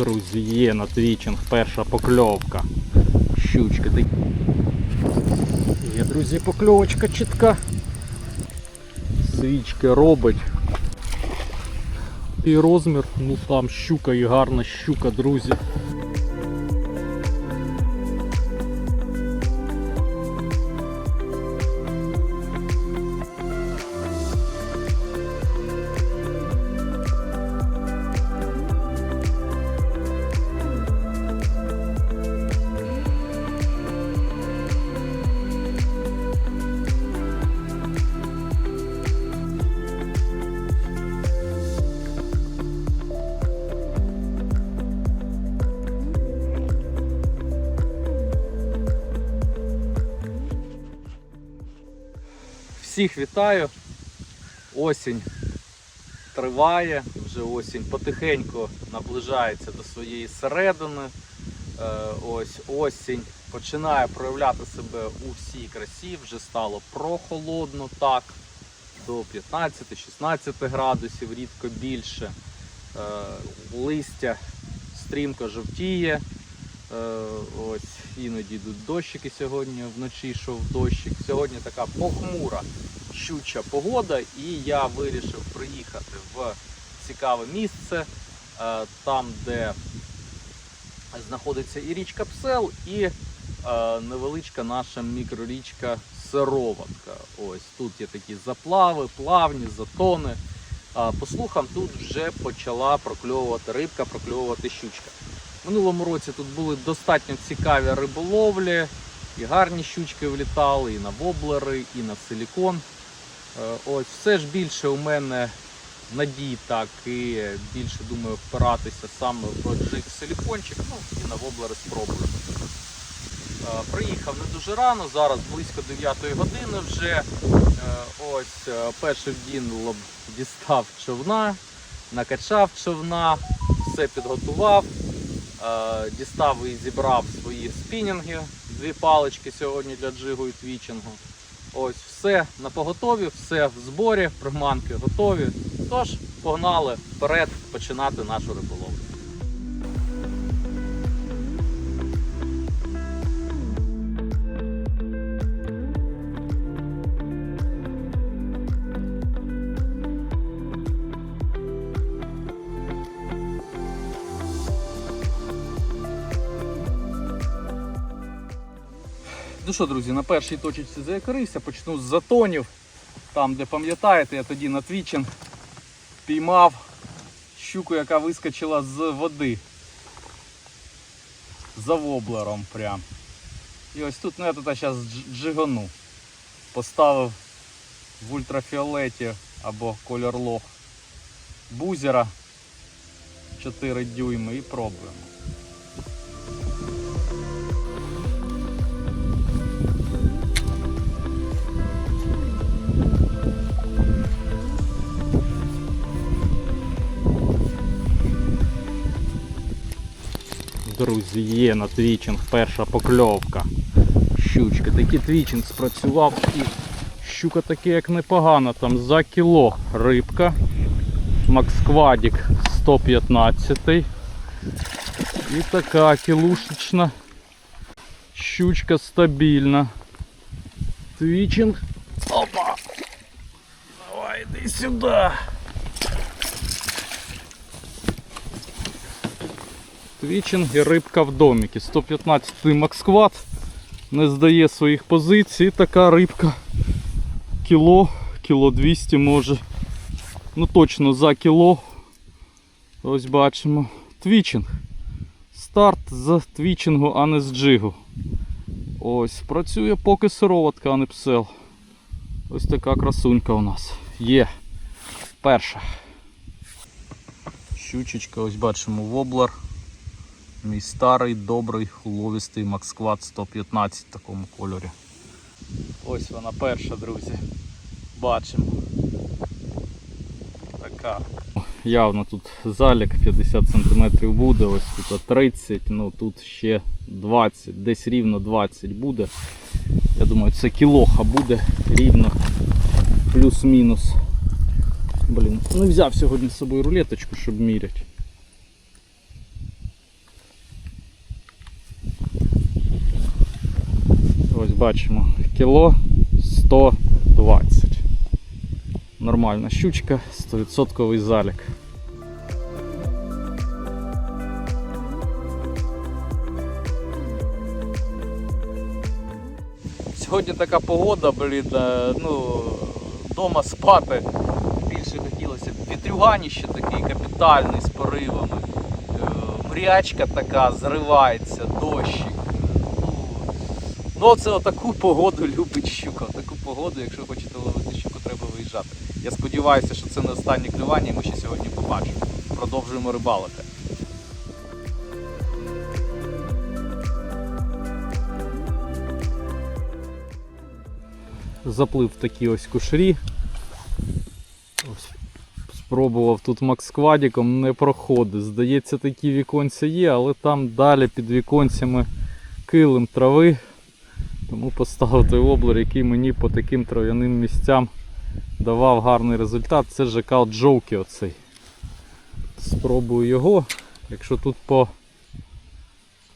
Друзі, є на твічинг перша покльовка. Щучки ти Є, друзі, покльовочка чітка. Свічки робить. І розмір, ну там щука і гарна щука, друзі. Всіх вітаю. Осінь триває, вже осінь потихеньку наближається до своєї середини. Е, Ось осінь починає проявляти себе у всій красі, вже стало прохолодно так, до 15-16 градусів, рідко більше. Е, Листя стрімко жовтіє. Е, Ось іноді йдуть дощики сьогодні, вночі йшов дощик. Сьогодні така похмура щуча погода, і я вирішив приїхати в цікаве місце, е, там, де знаходиться і річка Псел, і е, невеличка наша мікрорічка Сироватка. Ось тут є такі заплави, плавні, затони. А, По слухам, тут вже почала прокльовувати рибка, прокльовувати щучка. Минулому році тут були достатньо цікаві риболовлі, і гарні щучки влітали, і на воблери, і на силікон. Е, Ось все ж більше у мене надій, так і більше думаю впиратися саме в джиг силікончик, ну і на воблери спробую. Е, Приїхав не дуже рано, зараз близько 9 години вже. Е, Ось перший вдін дістав човна, накачав човна, все підготував. Е, Дістав і зібрав свої спінінги, дві палички сьогодні для джигу і твічингу. Ось все на поготові, все в зборі, приманки готові. Тож погнали вперед починати нашу риболовлю. Ну що, друзі, на першій точці заякорився, почну з затонів. Там, де пам'ятаєте, я тоді на твічинг піймав щуку, яка вискочила з води. За воблером прям. І ось тут ну, я тут зараз джигану. Поставив в ультрафіолеті або кольор лох бузера 4 дюйми і пробуємо. Друзі, є на твічинг перша покльовка. Щучки. Такий твічинг спрацював і щука таке як непогана, там за кіло рибка. Максквадік 115. І така кілушечна щучка стабільна. Твічинг. Опа! Давай, йди сюди. Твічинг і рибка в доміки. 115 Максквад не здає своїх позицій. Така рибка кіло, кіло 200 може. Ну точно за кіло. Ось бачимо. Твічинг. Старт з твічингу, а не з джигу. Ось, працює поки сироватка, а не псел. Ось така красунька у нас. Є. Перша. Щучечка, ось бачимо воблер. Мій старий, добрий, уловістий Максквад 115 в такому кольорі. Ось вона перша, друзі. Бачимо. Така. Явно тут залік 50 см буде, ось тут 30, ну тут ще 20, десь рівно 20 буде. Я думаю, це кілоха буде рівно плюс-мінус. Блін, не взяв сьогодні з собою рулеточку, щоб міряти. Ось бачимо, кіло 120. Нормальна щучка, 100% залік. Сьогодні така погода, блін, е, ну, вдома спати більше хотілося. Вітрюганіще такий капітальний з поривами. Е, Мрячка така зривається, дощик. Ну, це отаку погоду любить щука. Таку погоду, якщо хочете ловити щуку, треба виїжджати. Я сподіваюся, що це не останнє клювання, і ми ще сьогодні побачимо. Продовжуємо рибалити. Заплив такі ось кушарі. Спробував тут максквадіком, не проходить. Здається, такі віконця є, але там далі під віконцями килим трави. Тому поставив той воблер, який мені по таким трав'яним місцям давав гарний результат. Це жакал Джоукі оцей. Спробую його. Якщо тут по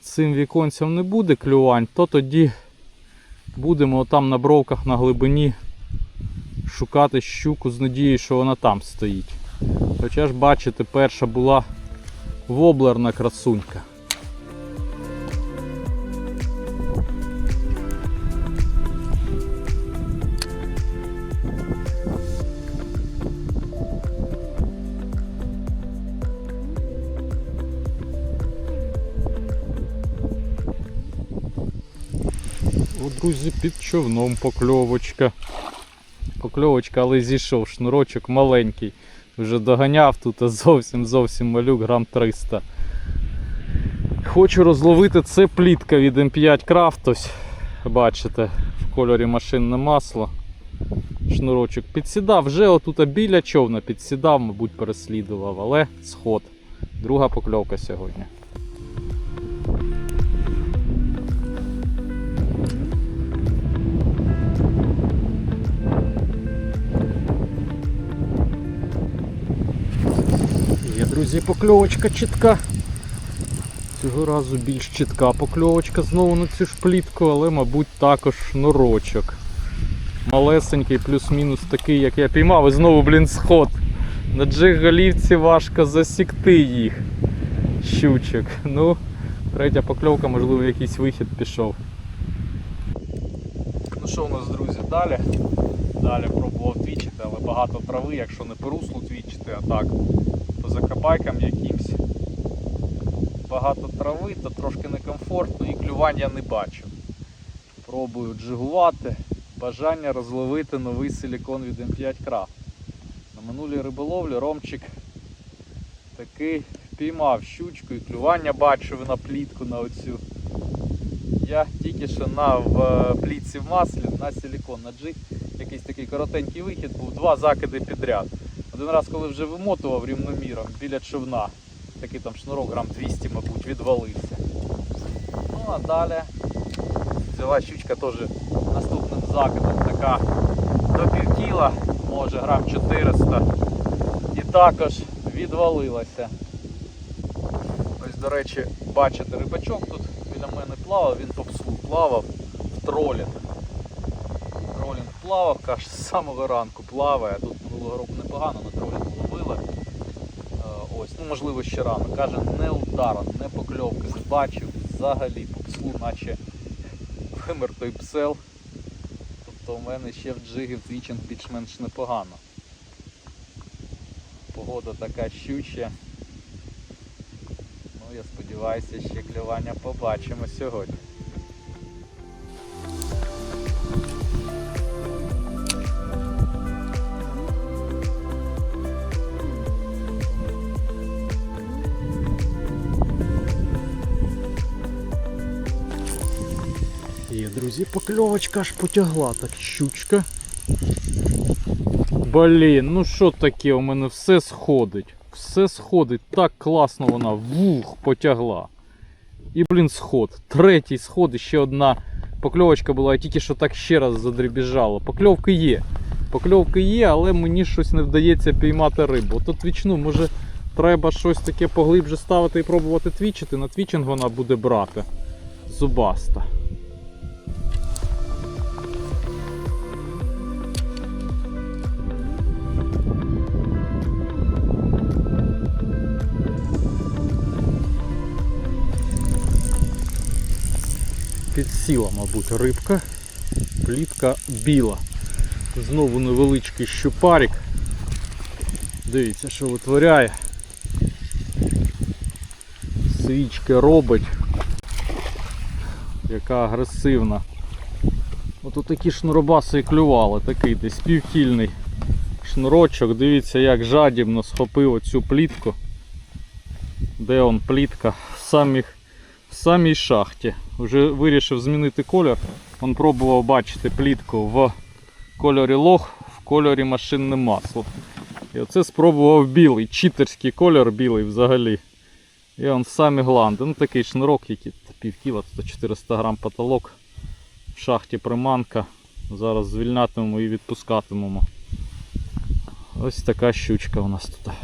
цим віконцям не буде клювань, то тоді будемо там на бровках на глибині шукати щуку з надією, що вона там стоїть. Хоча ж бачите, перша була воблерна красунька. Друзі, під човном покльовочка. Покльовочка, але зійшов шнурочок маленький. Вже доганяв тут а зовсім зовсім малюк, грам 300. Хочу розловити це плітка від М5 Craft. Ось, бачите, в кольорі машинне масло. Шнурочок підсідав, вже отут біля човна підсідав, мабуть, переслідував, але сход. Друга покльовка сьогодні. Друзі, покльовочка чітка. Цього разу більш чітка покльовочка знову на цю ж плітку, але, мабуть, також шнурочок. Малесенький, плюс-мінус такий, як я піймав, і знову, блін, сход. На джиг-голівці важко засікти їх. Щучок. Ну, третя покльовка, можливо, якийсь вихід пішов. Ну що у нас, друзі, далі? Далі пробував твічити, але багато трави, якщо не по руслу твічити, а так по закопайкам якимсь. Багато трави, то трошки некомфортно і клювань я не бачу. Пробую джигувати. Бажання розловити новий силікон від М5 Craft. На минулій риболовлі Ромчик таки впіймав щучку і клювання бачив на плітку на оцю. Я тільки що на в е, плітці в маслі на силікон, на джиг. Якийсь такий коротенький вихід був, два закиди підряд. Один раз, коли вже вимотував рівноміром біля човна, такий там шнурок грам 200, мабуть, відвалився. Ну а далі взяла щучка теж наступним закидом, така до пів кіла, може грам 400. І також відвалилася. Ось, до речі, бачите, рибачок тут біля мене плавав, він по псу плавав в тролінг. Тролінг плавав, каже, з самого ранку плаває. Тут минулого року непогано на тролінг ловили. Е, Ось, ну можливо ще рано. Каже, не удара, не покльовки, не бачив взагалі по пслу, наче вимер той псел. Тобто у мене ще в джиги в більш-менш непогано. Погода така щуча. Ну я сподіваюся, ще клювання побачимо сьогодні. Друзі, покльовочка аж потягла так щучка. Блін, ну що таке, у мене все сходить. Все сходить, так класно вона вух потягла. І, блін, сход. Третій сход, і ще одна покльовочка була, я тільки що так ще раз задребіжало. Покльовки є. Покльовки є, але мені щось не вдається піймати рибу. Ото твічну, може треба щось таке поглибше ставити і пробувати твічити. На твічинг вона буде брати. Зубаста. Підсіла, мабуть, рибка. Плітка біла. Знову невеличкий щупарик. Дивіться, що витворяє. Свічки робить. Яка агресивна. Ото такі шнуробаси і клювали, такий десь півкільний шнурочок. Дивіться, як жадібно схопив оцю плітку. Де он плітка? В, самих, в самій шахті. Вже вирішив змінити колір. Он пробував бачити плітку в кольорі лох, в кольорі машинне масло. І оце спробував білий, читерський колір білий взагалі. І он самі гланди. Ну такий шнурок, який пів кіла, тут 400 грам потолок. В шахті приманка. Зараз звільнятимемо і відпускатимемо. Ось така щучка у нас тут.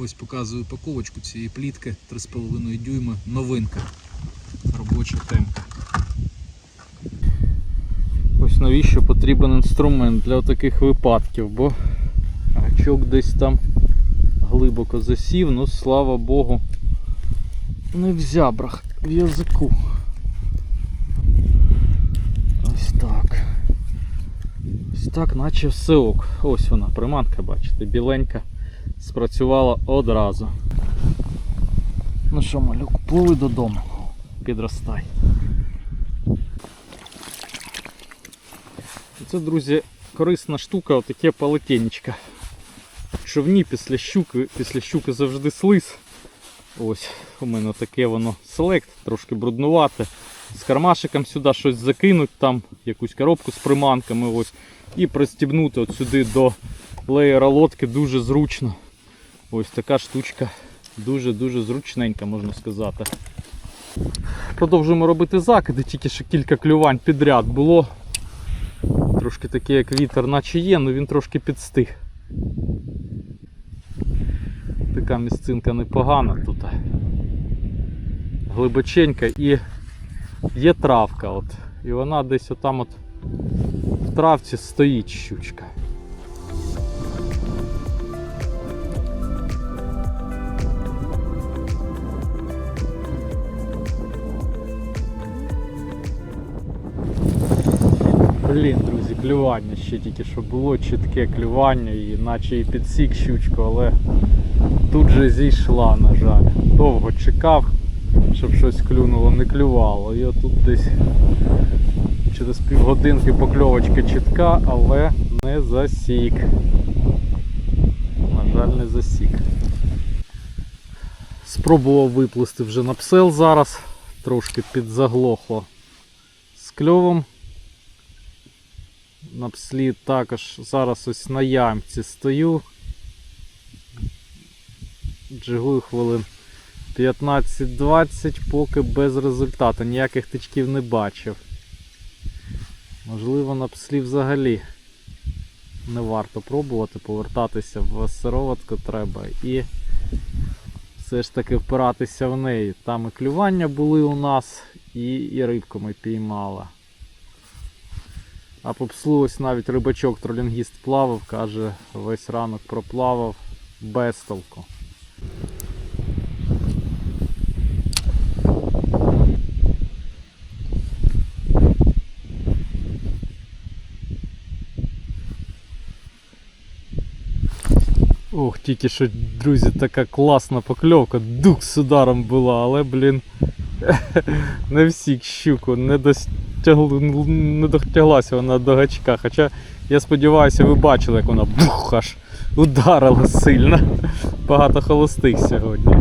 Ось показую упаковочку цієї плітки 3,5 дюйма. Новинка. Робоча темка. Ось навіщо потрібен інструмент для таких випадків, бо гачок десь там глибоко засів, ну слава Богу, не в зябрах, в язику. Ось так. Ось так, наче все ок. Ось вона, приманка, бачите, біленька. Спрацювала одразу. Ну що, малюк, пливи додому. Підростай. Це, друзі, корисна штука, отаке полотенечко. Човні після щуки, після щуки завжди слиз. Ось, у мене таке воно селект, трошки бруднувате. З кармашиком сюди щось закинуть, там якусь коробку з приманками ось, і пристібнути от сюди до леєра лодки дуже зручно. Ось така штучка дуже-дуже зручненька, можна сказати. Продовжуємо робити закиди, тільки що кілька клювань підряд було. Трошки таке, як вітер, наче є, але він трошки підстиг. Така місцинка непогана тут. Глибоченька і є травка. От. І вона десь отам от в травці стоїть щучка. Клювання ще тільки що було, чітке клювання, і наче і підсік щучку, але тут же зійшла, на жаль. Довго чекав, щоб щось клюнуло, не клювало. І отут десь через півгодинки покльовочка чітка, але не засік. На жаль, не засік. Спробував виплисти вже на псел зараз, трошки підзаглохло з кльовом. На пслі також зараз ось на ямці стою. Джигую хвилин 15-20, поки без результату. Ніяких тичків не бачив. Можливо, на пслі взагалі не варто пробувати, повертатися в сироватку треба і все ж таки впиратися в неї. Там і клювання були у нас, і, і рибку ми піймали. А попслу ось навіть рибачок тролінгіст плавав, каже, весь ранок проплавав без толку. Ох, тільки що, друзі, така класна покльовка, дух з ударом була, але, блін, не всік щуку, не достягли, не дотяглася вона до гачка. Хоча я сподіваюся, ви бачили, як вона бух аж ударила сильно. Багато холостих сьогодні.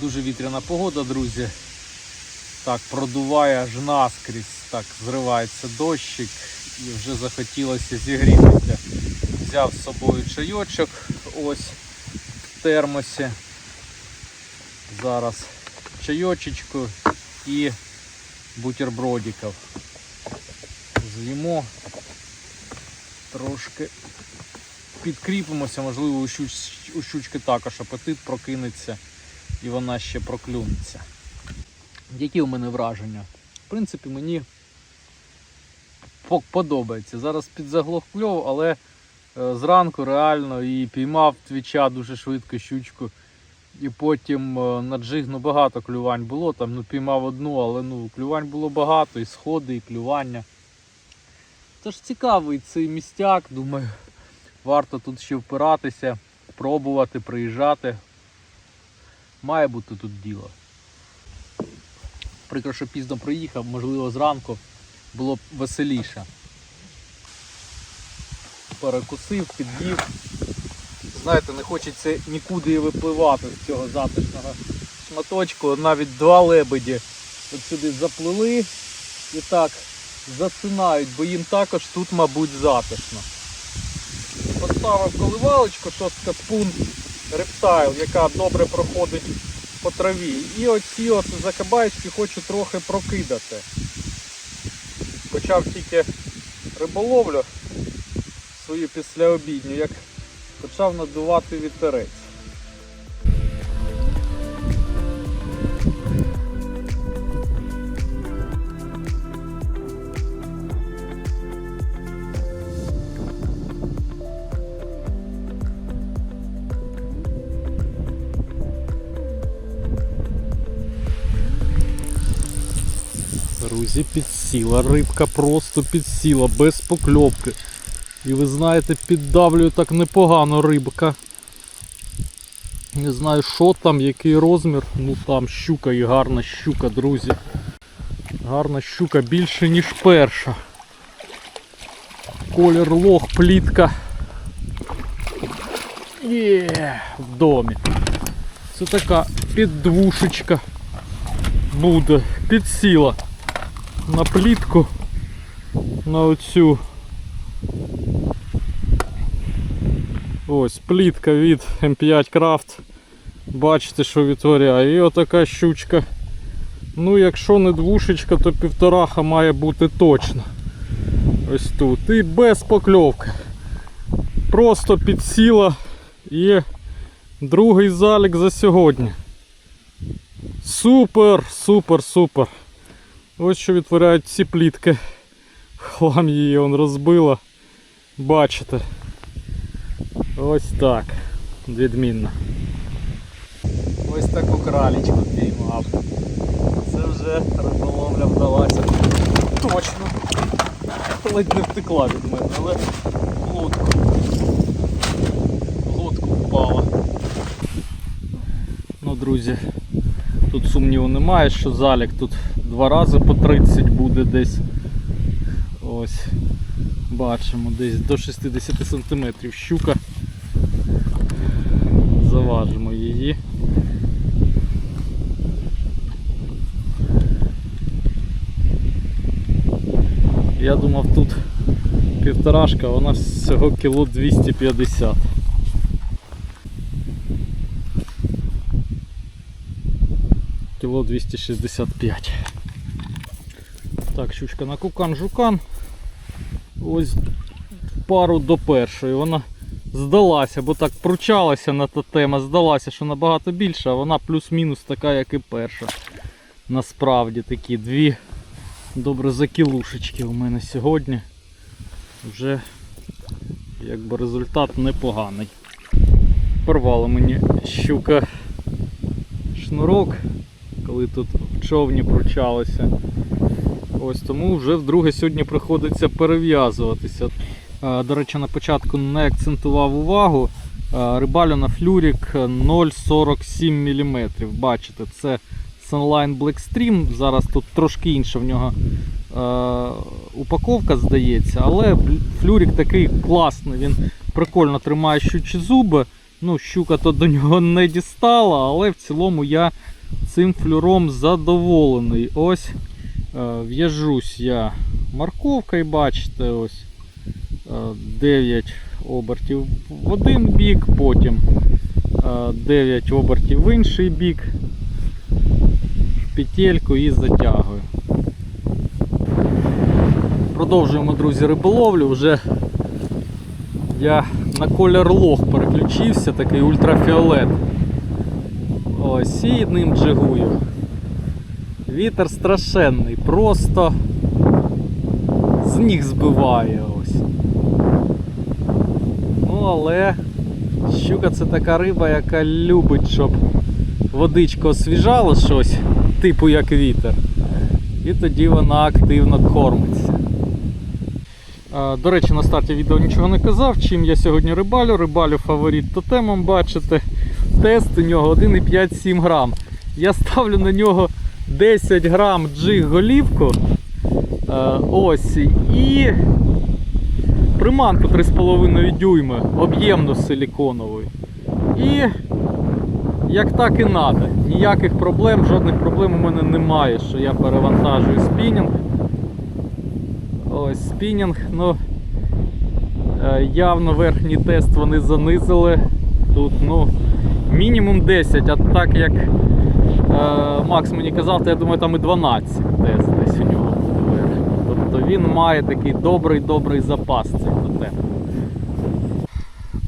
Дуже вітряна погода, друзі. Так, продуває аж наскрізь, так зривається дощик і вже захотілося зігрітися. Взяв з собою чайочок ось в термосі. Зараз чайочечку і бутербродиків. З'їмо, трошки підкріпимося, можливо, у, щуч... у щучки також апетит прокинеться і вона ще проклюнеться. Які у мене враження? В принципі, мені подобається. Зараз підзаглох кльов, але зранку реально і піймав твіча дуже швидко щучку. І потім е, на джиг ну, багато клювань було. Там ну, піймав одну, але ну, клювань було багато, і сходи, і клювання. Тож цікавий цей містяк, думаю, варто тут ще впиратися, пробувати, приїжджати. Має бути тут діло. Прикро, що пізно приїхав, можливо, зранку було б веселіше. Перекусив, під'їв. Знаєте, не хочеться нікуди і випливати з цього затишного шматочку. Навіть два лебеді от сюди заплили і так засинають, бо їм також тут, мабуть, затишно. Поставив коливалочку, шостка спун рептайл, яка добре проходить по траві. І оці от закабайські хочу трохи прокидати. Почав тільки риболовлю свою післяобідню, як почав надувати вітерець. Друзі, підсіла, рибка просто підсіла, без покльовки. І ви знаєте, піддавлює так непогано рибка. Не знаю, що там, який розмір. Ну там щука і гарна щука, друзі. Гарна щука більше, ніж перша. Колір лох, плітка. Є, в домі. Це така піддвушечка буде. Підсіла на плітку на оцю. Ось плітка від М5 Craft. Бачите, що відтворяє. І отака щучка. Ну, якщо не двушечка, то півтораха має бути точно. Ось тут. І без покльовки. Просто підсіла і другий залік за сьогодні. Супер, супер, супер. Ось що відтворяють ці плітки. Хлам її он розбила. Бачите. Ось так. Відмінно. Ось таку кралічку піймав. Це вже риболовля вдалася. Точно. Ледь не втекла від мене, але лодку. Лодку впала. Ну, друзі, тут сумніву немає, що залік тут два рази по 30 буде десь. Ось. Бачимо, десь до 60 см щука. Заважимо її. Я думав тут півторашка, вона всього кіло 250. Кіло 265. Так, щучка на кукан жукан. Ось пару до першої. Вона здалася, бо так пручалася на та тема, здалася, що набагато більша, а вона плюс-мінус така, як і перша. Насправді такі дві добре закілушечки у мене сьогодні. Вже якби результат непоганий. Порвала мені щука шнурок, коли тут в човні пручалося. Ось тому вже вдруге сьогодні приходиться перев'язуватися. Е, До речі, на початку не акцентував увагу. Е, Рибалю на флюрік 0,47 мм. Бачите, це Sunline Blackstream. Зараз тут трошки інша в нього е, упаковка, здається, але флюрік такий класний, він прикольно тримає щучі зуби. Ну, щука то до нього не дістала, але в цілому я цим флюром задоволений. Ось в'яжусь я морковкою, бачите, ось е, 9 обертів в один бік, потім е, 9 обертів в інший бік, петельку і затягую. Продовжуємо, друзі, риболовлю. Вже я на колір лох переключився, такий ультрафіолет. Ось і ним джигую. Вітер страшенний, просто з ніг збиває ось. Ну, але щука це така риба, яка любить, щоб водичка освіжала щось, типу як вітер. І тоді вона активно кормиться. До речі, на старті відео нічого не казав. Чим я сьогодні рибалю. Рибалю фаворит тотемом, бачите. Тест у нього 1,5-7 грам. Я ставлю на нього 10 грам джиг голівку. Е, ось. І приманку 3,5 дюйми, об'ємну силіконову. І як так і треба. Ніяких проблем, жодних проблем у мене немає, що я перевантажую спінінг. Ось спінінг, ну е, явно верхній тест вони занизили. Тут ну, мінімум 10, а так як Макс мені казав, то я думаю, там і 12 тест десь у нього. Тобто він має такий добрий-добрий запас цей тотем.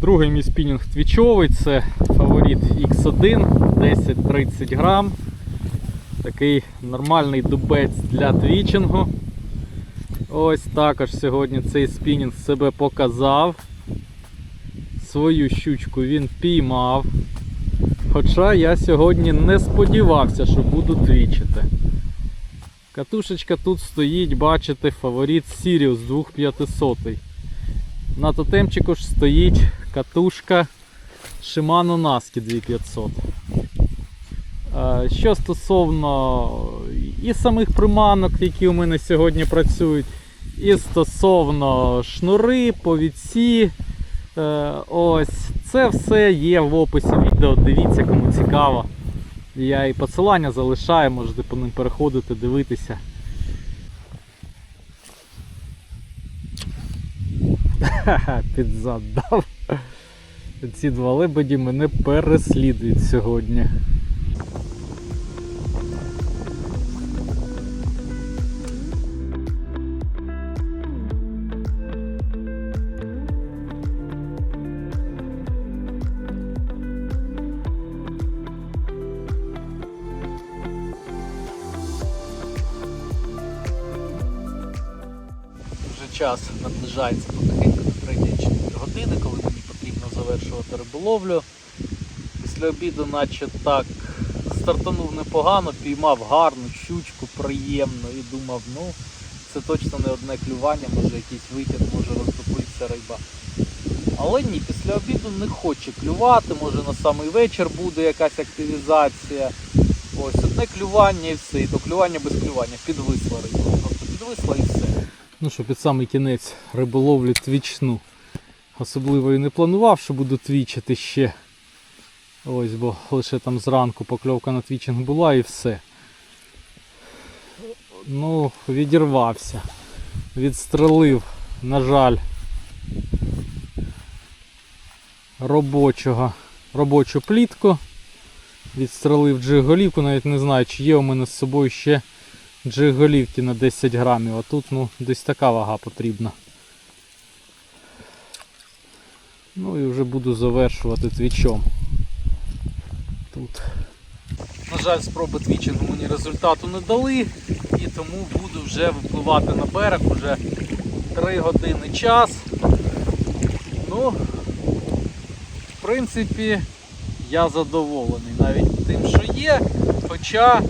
Другий мій спінінг твічовий, це фаворит X1 10-30 грам. Такий нормальний дубець для твічингу. Ось також сьогодні цей спінінг себе показав. Свою щучку він піймав. Хоча я сьогодні не сподівався, що буду твічити. Катушечка тут стоїть, бачите, фаворит Sirius 2500. На тотемчику ж стоїть катушка Shimano Naski 2500. Е, Що стосовно і самих приманок, які у мене сьогодні працюють, і стосовно шнури, повідці, ось це все є в описі відео. Дивіться, кому цікаво. Я і посилання залишаю, можете по ним переходити, дивитися. Ха-ха, під дав. Ці два лебеді мене переслідують сьогодні. Час наближається потихеньку до 3-4 години, коли мені потрібно завершувати риболовлю. Після обіду, наче так, стартанув непогано, піймав гарну щучку, приємно і думав, ну це точно не одне клювання, може якийсь вихід, може розтопитися риба. Але ні, після обіду не хоче клювати, може на самий вечір буде якась активізація. Ось одне клювання і все, і то клювання без клювання, підвисла риба. Просто підвисла і все. Ну що, під самий кінець риболовлі твічну. Особливо і не планував, що буду твічити ще. Ось, бо лише там зранку покльовка на твічинг була і все. Ну, відірвався. Відстрелив, на жаль, робочого, робочу плітку. Відстрелив джиголівку, навіть не знаю, чи є у мене з собою ще джиголівки на 10 грамів, а тут ну, десь така вага потрібна. Ну і вже буду завершувати твічом. Тут. На жаль, спроби твічингу мені результату не дали, і тому буду вже випливати на берег уже 3 години час. Ну, в принципі, я задоволений навіть тим, що є. Хоча е,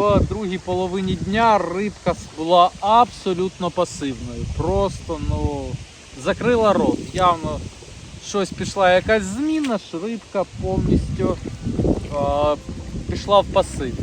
в другій половині дня рибка була абсолютно пасивною. Просто ну, закрила рот. Явно щось пішла якась зміна, що рибка повністю е, пішла в пасив.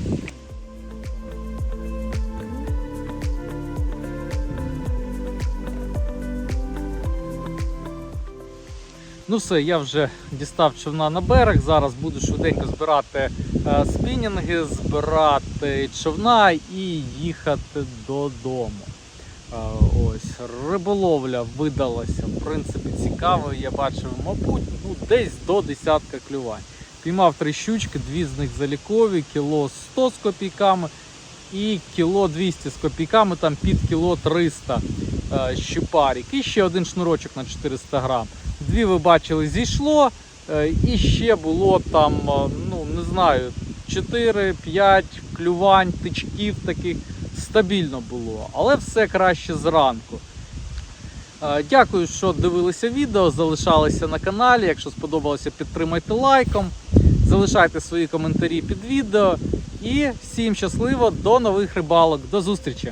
Ну все, я вже дістав човна на берег. Зараз буду швиденько збирати е, спінінги, збирати човна і їхати додому. Е, ось, риболовля видалася, в принципі, цікавою. Я бачив, мабуть, ну, десь до десятка клювань. Піймав три щучки, дві з них залікові, кіло 100 з копійками і кіло 200 з копійками, там під кіло 300 е, щупарик. І ще один шнурочок на 400 грам. Дві ви бачили, зійшло. е, І ще було там, е, ну не знаю, 4-5 клювань, тичків таких стабільно було, але все краще зранку. Е, Дякую, що дивилися відео, залишалися на каналі. Якщо сподобалося, підтримайте лайком, залишайте свої коментарі під відео. І всім щасливо, до нових рибалок, до зустрічі!